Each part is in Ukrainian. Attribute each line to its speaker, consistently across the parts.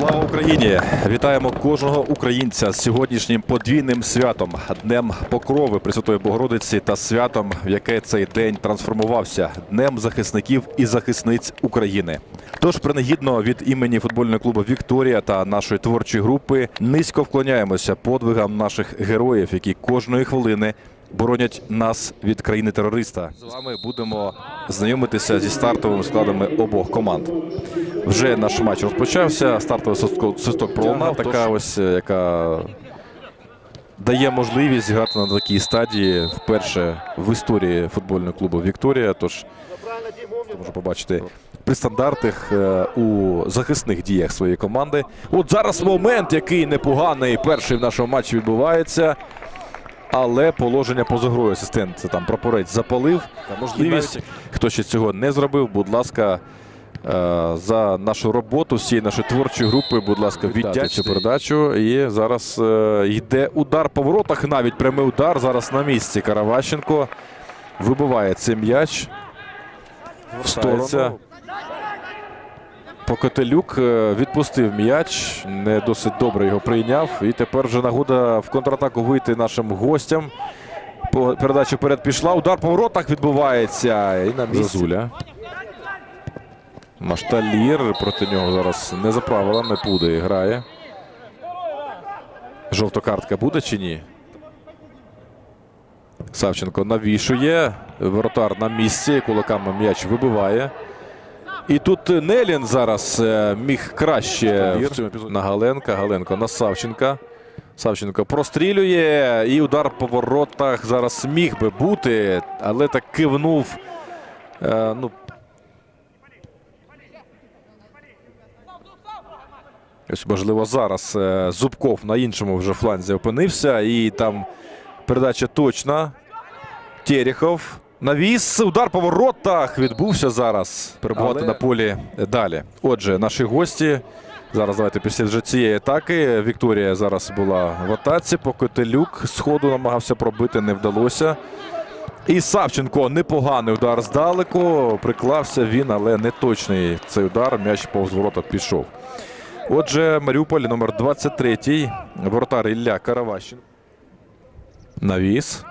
Speaker 1: Слава Україні! Вітаємо кожного українця з сьогоднішнім подвійним святом Днем Покрови Пресвятої Богородиці та святом, в яке цей день трансформувався Днем захисників і захисниць України. Тож принагідно від імені футбольного клубу Вікторія та нашої творчої групи низько вклоняємося подвигам наших героїв, які кожної хвилини боронять нас від країни терориста. З вами будемо знайомитися зі стартовими складами обох команд. Вже наш матч розпочався. Стартовий свисток, пролунав. Така ось, е, яка дає можливість грати на такій стадії вперше в історії футбольного клубу Вікторія. Тож можу побачити при стандартних е, у захисних діях своєї команди. От зараз момент, який непоганий, перший в нашому матчі відбувається. Але положення поза грою асистент там прапорець запалив. Можливість, хто ще цього не зробив, будь ласка, за нашу роботу всієї нашої творчої групи, будь ласка, віддячте цю передачу. І зараз е, йде удар по воротах. Навіть прямий удар. Зараз на місці Караващенко вибиває цей м'яч в сторону. Покотелюк е, відпустив м'яч, не досить добре його прийняв. І тепер вже нагода в контратаку вийти нашим гостям. Передача вперед пішла. Удар по воротах відбувається. І на місці. Зазуля. Машталір проти нього зараз не за правилами Пуди грає. Жовта картка буде чи ні? Савченко навішує. Воротар на місці. Кулаками м'яч вибиває. І тут Нелін зараз е, міг краще в цьому на Галенка. Галенко на Савченка. Савченко прострілює. І удар по воротах зараз міг би бути, але так кивнув. Е, ну, Ось, можливо, зараз е, Зубков на іншому вже фланзі опинився. І там передача точна. Терехов. Навіс. Удар по воротах. Відбувся зараз. Перебувати
Speaker 2: Але-
Speaker 1: на полі далі. Отже, наші гості. Зараз давайте після вже цієї атаки. Вікторія зараз була в атаці. Покотелюк з ходу намагався пробити, не вдалося. І Савченко непоганий удар здалеку. Приклався він, але не точний цей удар. М'яч повз ворота пішов. Отже, Маріуполь номер 23. Воротар Ілля Караващин. Навіс.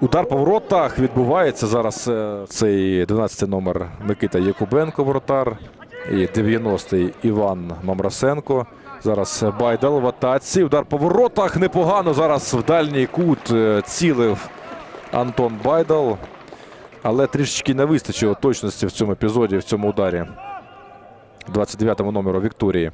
Speaker 1: Удар по воротах відбувається зараз. е, Цей 12 номер Микита Якубенко, воротар. І 90-й Іван Мамрасенко. Зараз Байдал в атаці. Удар по воротах непогано. Зараз в дальній кут е, цілив Антон Байдал. Але трішечки не вистачило точності в цьому епізоді, в цьому ударі. 29-му номеру Вікторії.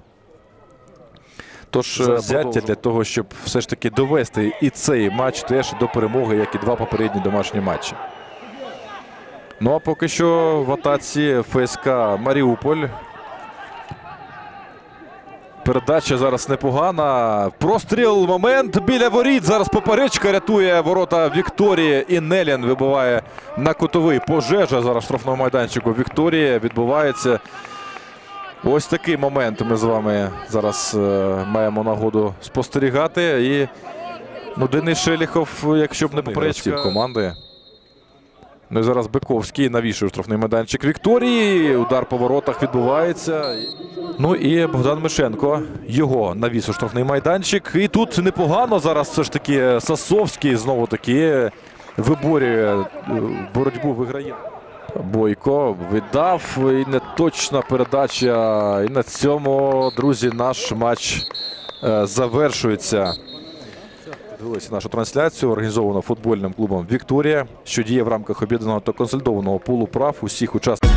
Speaker 1: Тож е, взяття для того, щоб все ж таки довести і цей матч теж до перемоги, як і два попередні домашні матчі. Ну а поки що в атаці ФСК Маріуполь. Передача зараз непогана. Простріл момент біля воріт. Зараз поперечка рятує ворота Вікторії. І Нелін вибиває на кутовий. Пожежа зараз в штрафному майданчику Вікторії відбувається. Ось такий момент ми з вами зараз е, маємо нагоду спостерігати. І ну, Денис Шеліхов, якщо б не поперечка команди. Ну і зараз Биковський навішує штрафний майданчик Вікторії. Удар по воротах відбувається. Ну і Богдан Мишенко. Його навіс у штрафний майданчик. І тут непогано зараз все ж таки Сасовський знову таки виборює е, боротьбу виграє. Бойко віддав і неточна передача. І на цьому, друзі, наш матч е, завершується. Дивилися нашу трансляцію, організовану футбольним клубом Вікторія, що діє в рамках об'єднаного та консолідованого пулу прав усіх учасників.